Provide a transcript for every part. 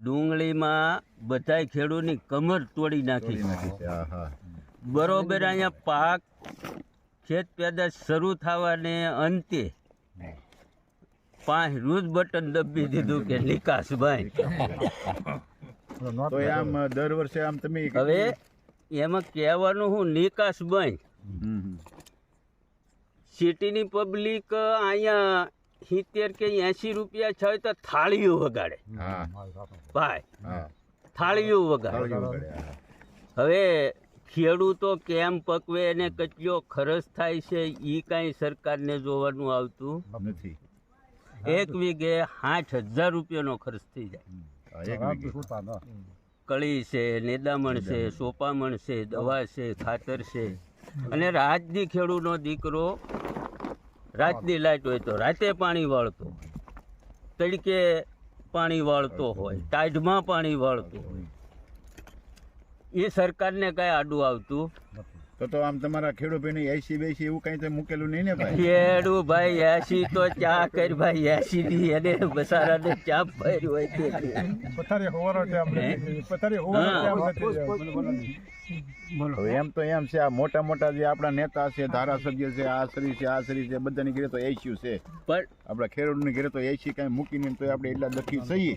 ડુંગળીમાં બધાય ખેડૂતની કમર તોડી નાખી. બરોબર અહીંયા પાક ખેત પેદાશ શરૂ થવાને અંતે પાંચ રોજ બટન દબી દીધું કે નિકાસ ભાઈ તો એ આમ દર વર્ષે આમ તમે હવે એમાં કહેવાનું હું નિકાસ બંધ હમ, હમ. સિટીની પબ્લિક અહીંયા સિત્તેર કે એસી રૂપિયા છે તો થાળીઓ વગાડે. ભાઈ થાળીઓ વગાડે. થાળીઓ વગાડે, હા. હવે ખેડૂતો કેમ પકવે અને કેટલો ખર્ચ થાય છે એ કાંઈ સરકારને જોવાનું આવતું નથી. એક વીઘે આઠ હજાર રૂપિયાનો ખર્ચ થઈ જાય. કળી છે નેદામણ છે સોપામણ છે દવા છે ખાતર છે. અને રાજની ખેડૂતનો દીકરો રાતની લાઈટ હોય તો રાતે પાણી વાળતો તડકે પાણી વાળતો હોય ટાઢમાં પાણી વાળતો હોય. એ સરકારને કાંઈ આડું આવતું તો તો આમ તમારા ખેડૂત ભાઈને એસી બેસી એવું કઈ તો મૂકેલું નહીં ને ભાઈ? ખેડૂ ભાઈ એસી તો ચા કરી ભાઈ એસી ની એને બસારાને ચા ભરી હોય તે પથારી હોવારો છે આપણે. પથારી હોવારો ટાઈમ એમ તો એમ છે આ મોટા મોટા જે આપણા નેતા છે ધારાસભ્ય છે આ શ્રી છે આ શ્રી છે બધાની ઘરે તો એસી છે. પણ આપણા ખેડૂતની ઘરે તો એસી કાંઈ મૂકીને તો આપણે એટલા દખી સહી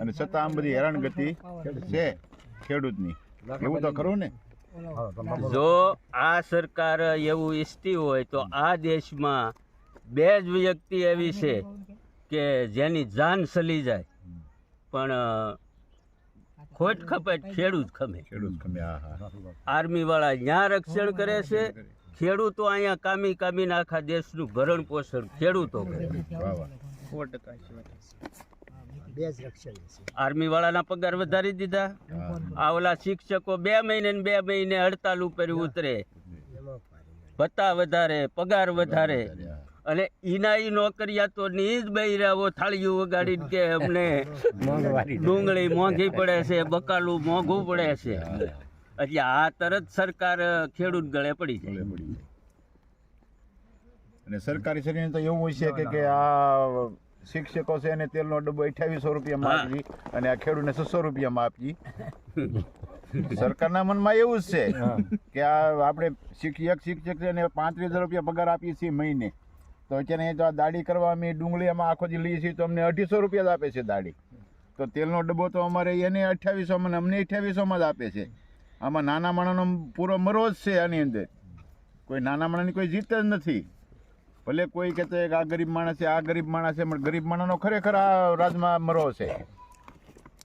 અને છતાં આમ બધી હેરાનગતિ છે ખેડૂતની. એવું તો ખરું ને? જો આ સરકાર એવું ઈચ્છતી હોય તો આ દેશમાં બે જ વ્યક્તિ એવી છે કે જેની જાન સલી જાય. પણ ખોટ ખપે ખેડૂત ખમે. આર્મી વાળા ત્યાં રક્ષણ કરે છે ખેડૂતો અહીંયા કામી કામીને આખા દેશનું ભરણ પોષણ ખેડૂતો કરે. વાહ વાહ આર્મી વાળાના પગાર વધારી દીધા. આ ઓલા શિક્ષકો બે મહિને ને બે મહિને હડતાલ ઉપર ઉતરે. ભત્તા વધારે પગાર વધારે. અને ઈના ઈ નોકરિયાતો ની જ બૈરાઓ થાળીઓ વગાડીને કે અમને ડુંગળી મોંઘી પડે છે બકાલું મોંઘું પડે છે. એટલે આ તરત સરકાર ખેડૂત ગળે પડી જાય. અને સરકારી શરીર તો એવું હોય છે કે કે આ શિક્ષકો છે એને તેલનો ડબ્બો અઠ્યાવીસો રૂપિયામાં આપજી અને આ ખેડૂતને છસો રૂપિયામાં આપી. સરકારના મનમાં એવું જ છે કે આ આપણે શિક્ષક શિક્ષક છે એને પાંત્રીસ હજાર રૂપિયા પગાર આપીએ છીએ મહિને. તો અત્યારે જો આ દાડી કરવા અમે ડુંગળીમાં આખો જે લઈએ છીએ તો અમને અઢીસો રૂપિયા જ આપે છે દાડી. તો તેલનો ડબ્બો તો અમારે એને અઠ્યાવીસોમાં મને અમને અઠ્યાવીસોમાં જ આપે છે. આમાં નાના માણસનો પૂરો મરો જ છે આની અંદર. કોઈ નાના માણસની કોઈ જીત જ નથી. ભલે કોઈ કહેતો આ ગરીબ માણસ છે આ ગરીબ માણસ છે પણ ગરીબ માણસનો ખરેખર આ રાજમાં મરો છે.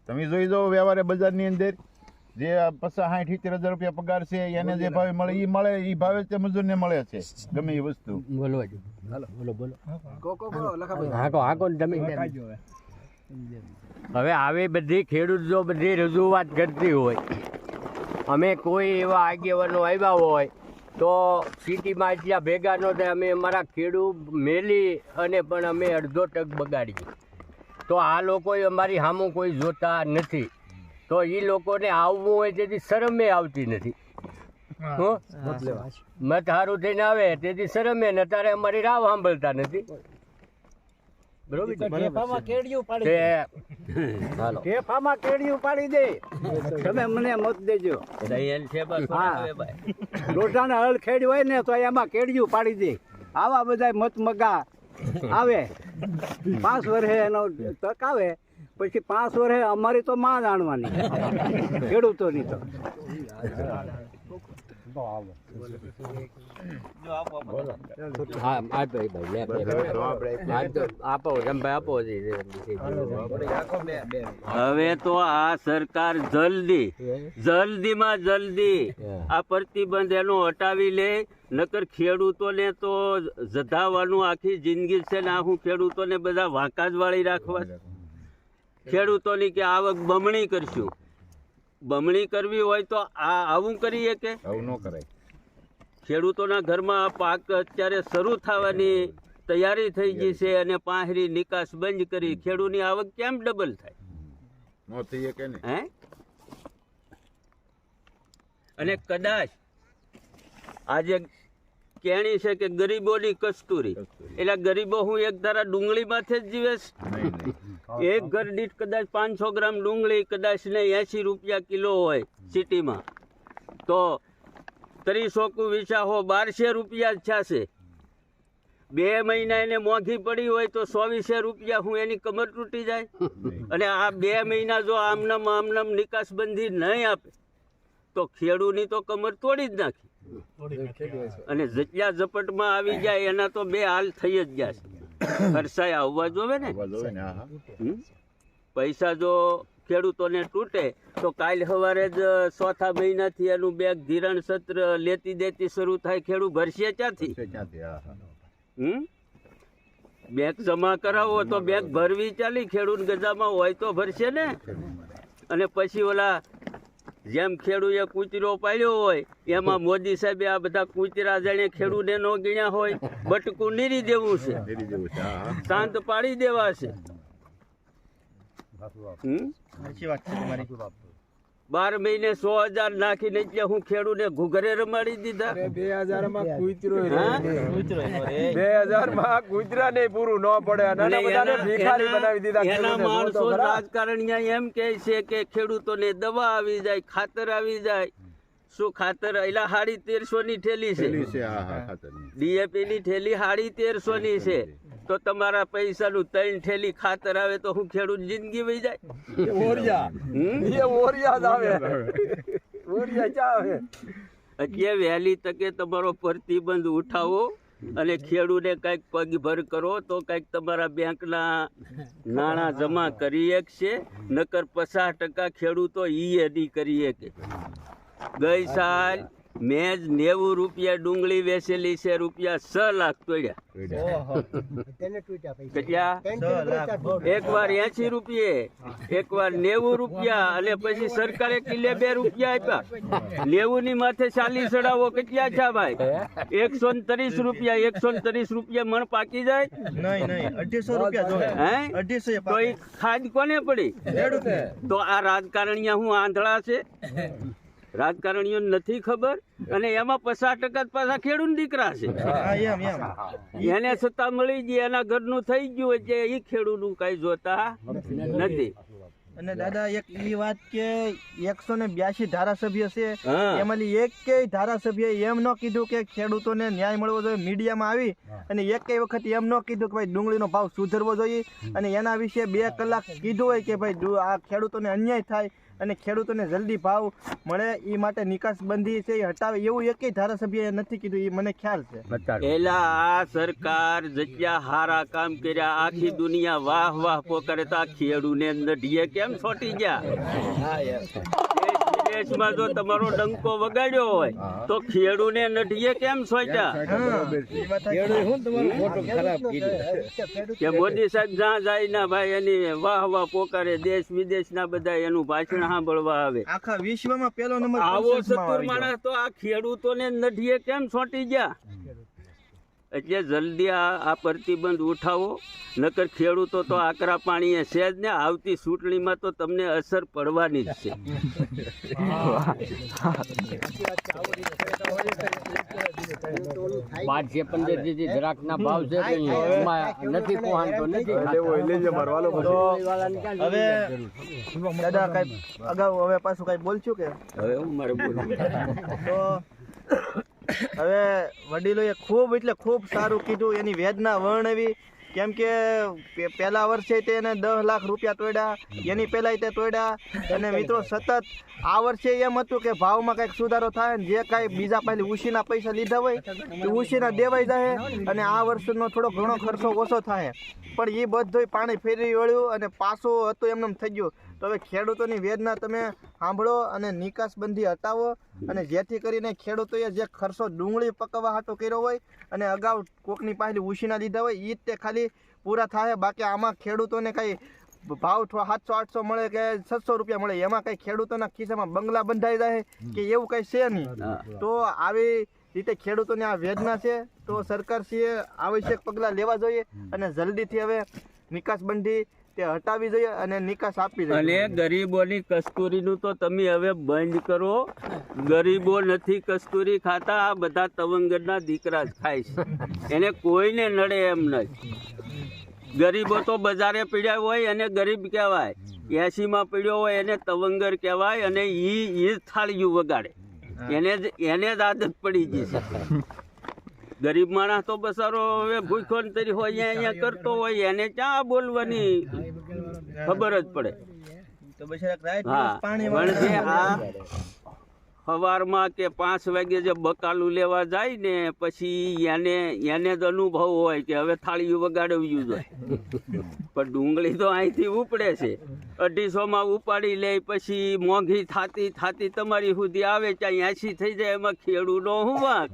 તમે જોઈ દો વ્યવહારે બજારની અંદર જે પચાસ સાઠ સિત્તેર હજાર રૂપિયા પગાર છે એને જે ભાવે મળે એ મળે એ ભાવે જ તે મજૂરને મળે છે ગમે એ વસ્તુ. હાકો હાકો તમે હવે. આવી બધી ખેડૂત જો બધી રજૂઆત કરતી હોય. અમે કોઈ એવા આગેવાનો આવ્યા હોય તો સિટીમાં એટલા ભેગા ન થાય અમે અમારા ખેડૂત મેલી અને પણ અમે અડધો ટક બગાડીએ. તો આ લોકો અમારી સામું કોઈ જોતા નથી. તો એ લોકોને આવવું હોય તેથી શરમે આવતી નથી. હો? મત સારું થઈને આવે તેથી શરમે ને તારે અમારી રાવ સાંભળતા નથી. પાડી દે. તમે મને મત દેજો. રોટાના હળ ખેડ હોય ને તો એમાં કેડિયું પાડી દે. આવા બધા મત મગા આવે. પાંચ વર્ષે એનો તક આવે. પછી પાંચ વર્ષે અમારી તો માં જાણવાની ખેડૂતોની તો. હા આ ભાઈ આપો આપો હવે તો આ સરકાર જલ્દી, જલ્દીમાં જલ્દી આ પ્રતિબંધ એનો હટાવી લે, નકર ખેડૂતોને તો જધાવાનું આખી જિંદગી છે ને હું ખેડૂતોને બધા વાંકા જ વાળી રાખવા. ખેડૂતોની કે આવક બમણી કરશું. બમણી કરવી હોય તો આ આવું કરીએ કે? આવું ન કરાય. ખેડૂતોના ઘરમાં પાક અત્યારે શરૂ થવાની તૈયારી થઈ ગઈ છે અને પાંહરી નિકાસ બંધ કરી ખેડૂતની આવક કેમ ડબલ થાય? ન થઈએ કે ને હે? અને કદાચ આજે કેણી છે કે ગરીબોની કસ્તુરી. એટલે ગરીબો હું એક ધારા ડુંગળી માથે જ જીવે છે. એક ઘર દીઠ કદાચ પાંચસો ગ્રામ ડુંગળી કદાચ ને એંસી રૂપિયા કિલો હોય સિટીમાં. તો ત્રીસો કુ વિસાહો બારસે રૂપિયા જ થશે. બે મહિના એને મોંઘી પડી હોય તો ચોવીસે રૂપિયા હું એની કમર તૂટી જાય? અને આ બે મહિના જો આમનામ આમનામ નિકાસબંધી નહીં આપે તો ખેડૂની તો કમર તોડી જ નાખી. અને જેટલા ઝપટમાં આવી જાય એના તો બે હાલ થઈ જ ગયા છે. ખર્ચાય આવવા જોવે ને? પૈસા જો ખેડૂતોને તૂટે તો કાલ સવારે જ ચોથા મહિનાથી એનું બેગ ધિરાણ સત્ર લેતી દેતી શરૂ થાય ખેડૂત ભરશે ક્યાંથી. હમ? બેગ જમા કરાવો તો બેગ ભરવી ચાલી ખેડૂત ગજામાં હોય તો ભરશે ને. અને પછી ઓલા જેમ ખેડૂએ કૂતરો પાડ્યો હોય એમાં મોદી સાહેબે આ બધા કૂતરા જાણે ખેડૂને નો ગીણ્યા હોય બટકું નીરી દેવું છે છે. શાંત પાડી દેવા છે હમ? બાર મહિને સો હજાર નાખીને એટલે હું ખેડૂને ઘુઘરે રમાડી દીધા. બે હજારમાં કૂતરો બે હજારમાં કૂતરા ને પૂરું ન પડે. અને અને બધાને ભિખારી બનાવી દીધા એના માણસો. રાજકારણીયા એમ કે છે કે ખેડૂતોને દવા આવી જાય ખાતર આવી જાય. શું ખાતર? એલા હાડી તેરસો ની ઠેલી થેલી છે. ડીએપી ની ઠેલી હાડી તેરસો ની છે. તો તમારા પૈસાનું ત્રણ ઠેલી ખાતર આવે તો હું ખેડૂત જિંદગી વહી જાય? ઓરિયા. એ ઓરિયા જ આવે. ઓરિયા ક્યાં આવે. એટલે વહેલી તકે તમારો પ્રતિબંધ ઉઠાવો અને ખેડૂને કંઈક પગભર કરો તો કંઈક તમારા બેંકના નાણાં જમા કરી શકશે નકર પચાસ ટકા ખેડૂતો ઈ નહીં કરી શકે. ગઈ સાલ મેં જ નેવું રૂપિયા ડુંગળી વેચેલી છે રૂપિયા છ લાખ તોડ્યા. એક વાર એસી રૂપિયે એક વાર નેવું રૂપિયા અને પછી સરકારે કિલે બે રૂપિયા આપ્યા. નેવું ની માથે ચાલીસ ચડાવો કેટલા છે ભાઈ? એકસો ને ત્રીસ રૂપિયા એકસો ને ત્રીસ રૂપિયા મણ પાકી જાય? નહીં નહીં અઢીસો રૂપિયા જોવે હે? તો એ ખાદ કોને પડી? તો આ રાજકારણીયા હું આંધળા છે? રાજકારણીઓ નથી ખબર અને એમાં પચાસ ટકા પાછા ખેડૂત દીકરા છે. એને સત્તા મળી ગઈ એના ઘરનું થઈ ગયું એટલે એ ખેડૂતનું કઈ જોતા નથી. અને દાદા એક ઈ વાત કે એકસો ને બ્યાસી ધારાસભ્ય છે. એમાંથી એક કે ધારાસભ્ય એમ ન કીધું કે ખેડૂતોને ન્યાય મળવો જોઈએ મીડિયામાં આવી અને એક વખત એમ ન કીધું કે ભાઈ ડુંગળીનો ભાવ સુધરવો જોઈએ. અને એના વિશે બે કલાક કીધું હોય કે ભાઈ આ ખેડૂતોને અન્યાય થાય અને ખેડૂતોને જલ્દી ભાવ મળે એ માટે નિકાસબંધી છે એ હટાવે એવું એક ધારાસભ્ય એ નથી કીધું એ મને ખ્યાલ છે. પેલા આ સરકાર જગ્યા હારા કામ કર્યા આખી દુનિયા વાહ વાહ પોકરે તો આ ખેડૂને નઢીએ કેમ છોટી ગયા. દેશ વિદેશમાં જો તમારો ડંકો વગાડ્યો હોય તો ખેડૂને નઢીએ કેમ છોટ્યા કે મોદી સાહેબ જ્યાં જાય ના ભાઈ એની વાહ વાહ પોકારે દેશ વિદેશના બધા એનું ભાષણ સાંભળવા આવે. આખા વિશ્વમાં પેલો નંબર આવો સતુર. માણસ તો આ ખેડૂતોને નઢીએ કેમ છોટી ગયા? એટલે જલ્દી આ આ પ્રતિબંધ ઉઠાવો. નકર ખેડૂતો તો આકરા પાણીએ છે જ ને આવતી ચૂંટણીમાં તો તમને અસર પડવાની જ છે. બારસે પંદર જરાકના ભાવ છે કે નહીં? એમાં નથી પહોંચતો હવે દાદા કઈ અગાઉ હવે પાછું કઈ બોલશું કે? હવે હું મારે બોલું તો હવે વડીલોએ ખૂબ એટલે ખૂબ સારું કીધું, એની વેદના વર્ણવી, કેમ કે પહેલા વર્ષે તે એને દસ લાખ રૂપિયા તોડ્યા, એની પહેલાંય તે તોડ્યા, અને મિત્રો સતત આ વર્ષે એમ હતું કે ભાવમાં કંઈક સુધારો થાય ને જે કાંઈ બીજા પહેલી ઉશીના પૈસા લીધા હોય, તે ઉશીના દેવાઈ જાય, અને આ વર્ષનો થોડો ઘણો ખર્ચો ઓછો થાય. પણ એ બધુંય પાણી ફેરવી વળ્યું અને પાછું હતું એમને એમ થઈ ગયું. તો હવે ખેડૂતોની વેદના તમે સાંભળો અને નિકાસબંધી હટાવો અને જેથી કરીને ખેડૂતોએ જે ખર્ચો ડુંગળી પકવવા હાટો કર્યો હોય અને અગાઉ કોકની પાસે ઉછીના લીધા હોય એ જ તે ખાલી પૂરા થાય. બાકી આમાં ખેડૂતોને કંઈ ભાવ સાતસો આઠસો મળે કે છસો રૂપિયા મળે એમાં કંઈ ખેડૂતોના ખિસ્સામાં બંગલા બંધાઈ જાય કે એવું કંઈ છે નહીં. તો આવી રીતે ખેડૂતોની આ વેદના છે તો સરકારશ્રીએ આવશ્યક પગલાં લેવા જોઈએ અને જલ્દીથી હવે નિકાસબંધી તે હટાવી જોઈએ અને નિકાસ આપવી અને ગરીબોની કસ્તુરીનું તો તમે હવે બંધ કરો. ગરીબો નથી કસ્તુરી ખાતા, આ બધા તવંગરના દીકરા જ ખાય છે. એને કોઈને નડે એમ નથી ગરીબો તો બજારે પીડ્યા હોય એને ગરીબ કહેવાય. એસીમાં પીડ્યો હોય એને તવંગર કહેવાય અને ઈ ઈ થાળીયું વગાડે. એને જ એને જ આદત પડી ગઈ છે. ગરીબ માણસ તો બસારો હવે ભૂખો તરી હોય અહીંયા અહીંયા કરતો હોય એને ક્યાં બોલવાની? ખબર જ પડે. તો પાણી પણ આ સવારમાં કે પાંચ વાગે જે બકાલું લેવા જાય ને પછી એને એને જ અનુભવ હોય કે હવે થાળીયું વગાડવ્યું જોઈએ પણ ડુંગળી તો અહીંથી ઉપડે છે. અઢીસોમાં ઉપાડી લે પછી મોંઘી થાતી થાતી તમારી સુધી આવે ત્યાં એસી થઈ જાય એમાં ખેડૂતો હું વાંક?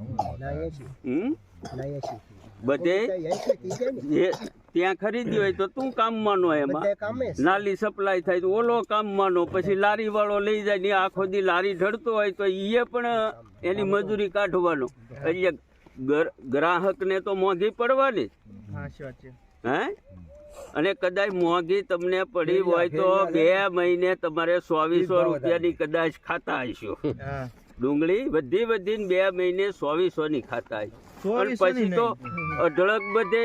બધે? ત્યાં ખરીદી હોય તો તું કામમાંનો એમાં. નાલી સપ્લાય થાય તો ઓલો કામમાંનો પછી લારી વાળો લઈ જાય ને આખો દી લારી ઢળતો હોય તો એ પણ એની મજૂરી કાઢવાનો. એટલે ગર- ગ્રાહકને તો મોંઘી પડવાની. હા? અને કદાચ મોંઘી તમને પડી હોય તો બે મહિને તમારે સોવીસો રૂપિયાની કદાચ ખાતા હશો. ડુંગળી બધી વધીને બે મહિને સોવીસો ની ખાતા હશે. અને પછી તો અઢળક બધે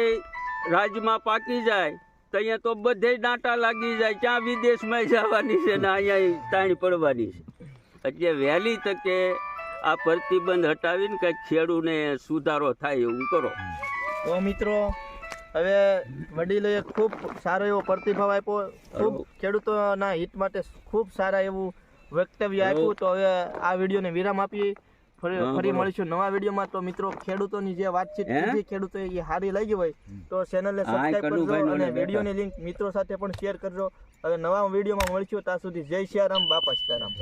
રાજમાં પાકી જાય તો અહીંયા તો બધે ડાંટા લાગી જાય ક્યાં વિદેશમાં જવાની છે ને અહીંયા તાણ પડવાની છે. એટલે વહેલી તકે આ પ્રતિબંધ હટાવીને કંઈક ખેડૂને સુધારો થાય એવું કરો. તો મિત્રો હવે વડીલોએ ખૂબ સારો એવો પ્રતિભાવ આપ્યો. ખૂબ ખેડૂતોના હિત માટે ખૂબ સારા એવું વક્તવ્ય આપ્યું. તો હવે આ વિડીયોને વિરામ આપીએ. ફરી મળીશું નવા વિડીયોમાં. તો મિત્રો ખેડૂતોની જે વાતચીત હે? ખેડૂતો એ સારી લાગી હોય તો ચેનલને સબસ્ક્રાઇબ કરજો અને વિડીયોની લિંક મિત્રો સાથે પણ શેર કરજો. હવે નવા વિડીયોમાં મળીશું ત્યાં સુધી જય સિયારામ બાપા સીતારામ.